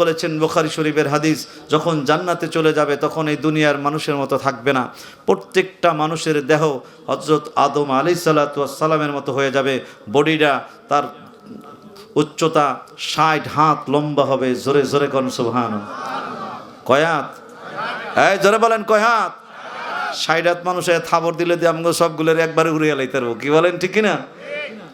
বলেছেন বুখারি শরীফের হাদিস, যখন জান্নাতে চলে যাবে তখন এই দুনিয়ার মানুষের মতো থাকবে না। প্রত্যেকটা মানুষের দেহ হজরত আদম আলি সাল্লামের মতো হয়ে যাবে। বডিটা তার উচ্চতা ষাট হাত লম্বা হবে। জোরে জোরে কন সুবহান কয়াত এই জোরে বলেন কয়াত ষাট হাত মানুষে থাবর দিলে দিয়ে আমাকে সবগুলোর একবারে উড়িয়ে লাইতে পারব। কি বলেন, ঠিক কিনা?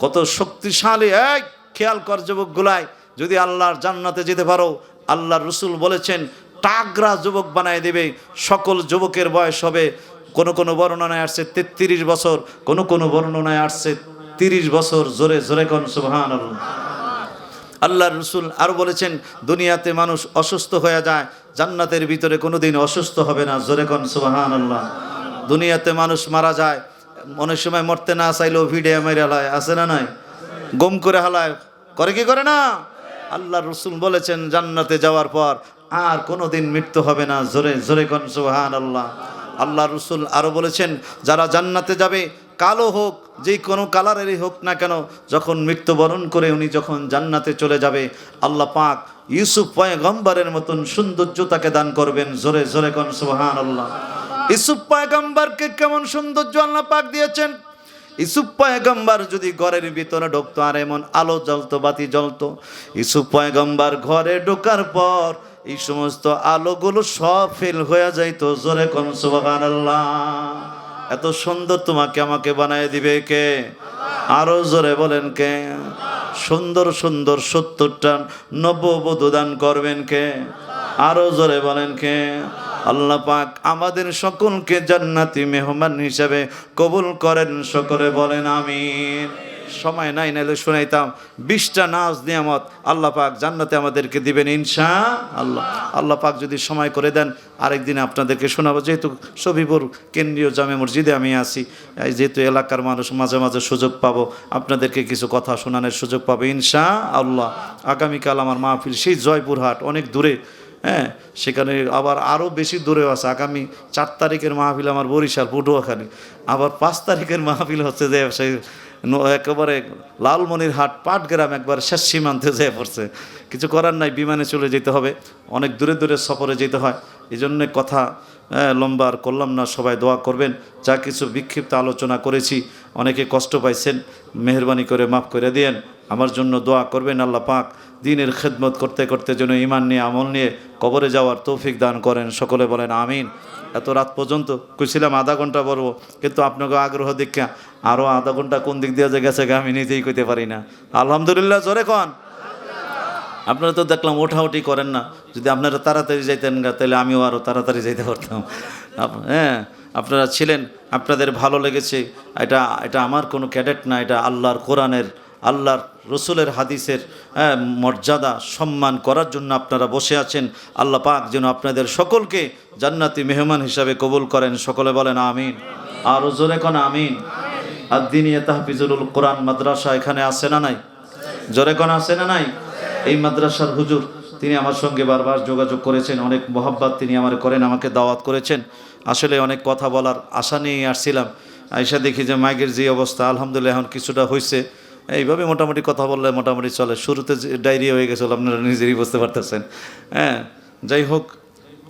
কত শক্তিশালী এক খেয়াল কর যুবক গুলাই যদি আল্লাহর জান্নাতে যেতে পারো আল্লাহর রসুল বলেছেন টাগরা যুবক বানায় দেবে, সকল যুবকের বয়স হবে, কোন কোনো বর্ণনায় আসছে তেত্রিশ বছর, কোন কোনো বর্ণনায় আসছে তিরিশ বছর, জোরে জোরে কন সুবহান আল্লাহ রসুল আরও বলেছেন, দুনিয়াতে মানুষ অসুস্থ হয়ে যায়, জান্নাতের ভিতরে কোনো দিন অসুস্থ হবে না, জোরে কন আল্লাহ দুনিয়াতে মানুষ মারা যায়, অনেক সময় মরতে না চাইলেও ভিড়ে মেরে হালায়, আছে না নাই? গম করে হালায়, করে কি করে না? আল্লাহ রসুল বলেছেন, জান্নাতে যাওয়ার পর আর কোনোদিন মৃত্যু হবে না। জোরে জোরে কন সুবাহান আল্লাহ আল্লাহ রসুল আরও বলেছেন, যারা জান্নাতে যাবে, কালো হোক, যে কোনো কালারেরই হোক না কেন, যখন মৃত্যুবরণ করে উনি যখন জান্নাতে চলে যাবে, আল্লাহ পাক ইউসুফ পয়গম্বরের মতন সৌন্দর্য তাকে দান করবেন। জোরে জোরে কন সুবহান আল্লাহ ইউসুফ পয়গম্বরকে কেমন সৌন্দর্য আল্লাহ পাক দিয়েছেন? ইসুফ পয়গম্বর যদি ঘরের ভিতরে ঢুকতো, আর এমন আলো জ্বলতো, বাতি জ্বলতো, ইসুফ পয়গম্বর ঘরে ঢোকার পর এই সমস্ত আলোগুলো সব ফেল হয়ে যাইতো। জোরে কোন সুবহানাল্লাহ। এত সুন্দর তোমাকে আমাকে বানায় দিবে কে? আরও জোরে বলেন কে? সুন্দর সুন্দর সত্তরটা নববধূ দান করবেন কে? আরও জোরে বলেন কে? আল্লাহ পাক আমাদের সকলকে জান্নাতি মেহমান হিসেবে কবুল করেন, সকলে বলেন আমিন। সময় নাই, নাইলে শুনাইতাম, বিশটা নাচ নিয়ামত আল্লাহ পাক জান্নাতে আমাদেরকে দিবেন ইনশা আল্লাহ আল্লাহ পাক যদি সময় করে দেন, আরেকদিন আপনাদেরকে শোনাবো। যেহেতু সবিপুর কেন্দ্রীয় জামে মসজিদে আমি আছি যেহেতু এলাকার মানুষ মাঝে মাঝে সুযোগ পাবো, আপনাদেরকে কিছু কথা শোনানোর সুযোগ পাবো ইনশা আল্লাহ আগামীকাল আমার মাহফিল, সেই জয়পুরহাট, অনেক দূরে হ্যাঁ সেখানে আবার আরও বেশি দূরেও আছে। আগামী চার তারিখের মাহফিল আমার বরিশাল পটুয়াখালী। আবার পাঁচ তারিখের মাহফিল হচ্ছে যে সেই একেবারে লালমনির হাট পাটগ্রাম একবার শেষ সীমান্তে যেয়ে পড়ছে। কিছু করার নাই বিমানে চলে যেতে হবে। অনেক দূরে দূরে সফরে যেতে হয়। এই জন্যে কথা হ্যাঁ, লম্বা আর করলাম না সবাই দোয়া করবেন। যা কিছু বিক্ষিপ্ত আলোচনা করেছি অনেকে কষ্ট পাইছেন মেহরবানি করে মাফ করে দিয়েন। আমার জন্য দোয়া করবেন আল্লাহ পাক দিনের খেদমত করতে করতে যেন ইমান নিয়ে, আমল নিয়ে কবরে যাওয়ার তৌফিক দান করেন। সকলে বলেন আমিন। এত রাত পর্যন্ত কইছিলাম আধা ঘণ্টা বলব কিন্তু আপনাকে আগ্রহ দীক্ষা আরও আধা ঘণ্টা কোন দিক দিয়ে যে গেছে আমি নিজেই কইতে পারি না। আলহামদুলিল্লাহ, জোরে কন। আপনারা তো দেখলাম ওঠাউঠি করেন না। যদি আপনারা তাড়াতাড়ি যাইতেন গা, তাহলে আমিও আরও তাড়াতাড়ি যাইতে পারতাম। হ্যাঁ আপনারা ছিলেন, আপনাদের ভালো লেগেছে। এটা এটা আমার কোনো ক্যাডেট না, এটা আল্লাহর কোরআনের, আল্লাহর রসুলের হাদিসের হ্যাঁ, মর্যাদা সম্মান করার জন্য আপনারা বসে আছেন। আল্লাহ পাক যেন আপনাদের সকলকে জান্নাতি মেহমান হিসাবে কবুল করেন। সকলে বলেন আমিন। আর জোরে কোন আমিন? আর দিনিয়া তাহফিজুল কোরআন মাদ্রাসা এখানে আছে না নাই? জোরে কোন আছে না নাই? এই মাদ্রাসার হুজুর তিনি আমার সঙ্গে বারবার যোগাযোগ করেছেন। অনেক মোহাব্বত তিনি আমার করেন আমাকে দাওয়াত করেছেন। আসলে অনেক কথা বলার আশা নিয়ে আসছিলাম। আইসা দেখি যে মাইকের যে অবস্থা আলহামদুলিল্লাহ এখন কিছুটা হয়েছে এইভাবে মোটামুটি কথা বললে মোটামুটি চলে। শুরুতে ডায়রিয়া হয়ে গেছিল, আপনারা নিজেরই বুঝতে পারতেছেন। হ্যাঁ যাই হোক,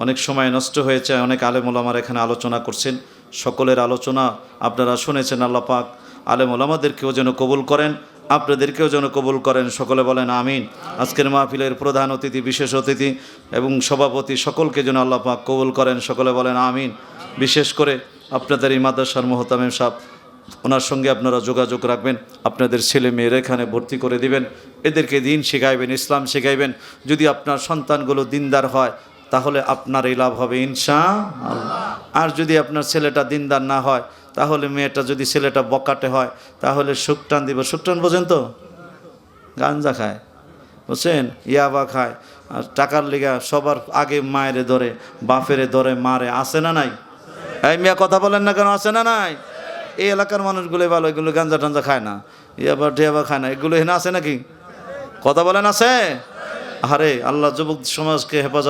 অনেক সময় নষ্ট হয়েছে, অনেক আলেমুল আমার এখানে আলোচনা করছেন। সকলের আলোচনা আপনারা শুনেছেন, আল্লাহ পাক আলেমুল আমাদেরকেও যেন কবুল করেন, আপনাদেরকেও যেন কবুল করেন। সকলে বলেন আমিন। আজকের মাহফিলের প্রধান অতিথি, বিশেষ অতিথি এবং সভাপতি সকলকে যেন আল্লাহ পাক কবুল করেন। সকলে বলেন আমিন। বিশেষ করে আপনাদের এই মাদ্রাসার মোহতামেম সাহ ওনার সঙ্গে আপনারা যোগাযোগ রাখবেন, আপনাদের ছেলে মেয়েরা এখানে ভর্তি করে দিবেন, এদেরকে দিন শেখাইবেন, ইসলাম শেখাইবেন। যদি আপনার সন্তানগুলো দিনদার হয়, তাহলে আপনার এই লাভ হবে ইনশা আর যদি আপনার ছেলেটা দিনদার না হয়, তাহলে মেয়েটা যদি ছেলেটা বকাটে হয়, তাহলে শুকটান দিব। শুকটান বোঝেন তো? গাঞ্জা খায়, বুঝছেন? ইয়াবা খায়। আর টাকার লিগা সবার আগে মায়েরে ধরে, বাপেরে ধরে, মারে আসে না নাই? এই মেয়ে কথা বলেন না কেন আসে না নাই? এই এলাকার মানুষগুলো ভালো এগুলো গাঞ্জা টাঞ্জা খায় না। ইয়াবা টিয়াবা খায় না। এগুলো এখানে আছে নাকি? কথা বলেন আছে? আরে আল্লাহ যুবক সমাজকে হেফাজত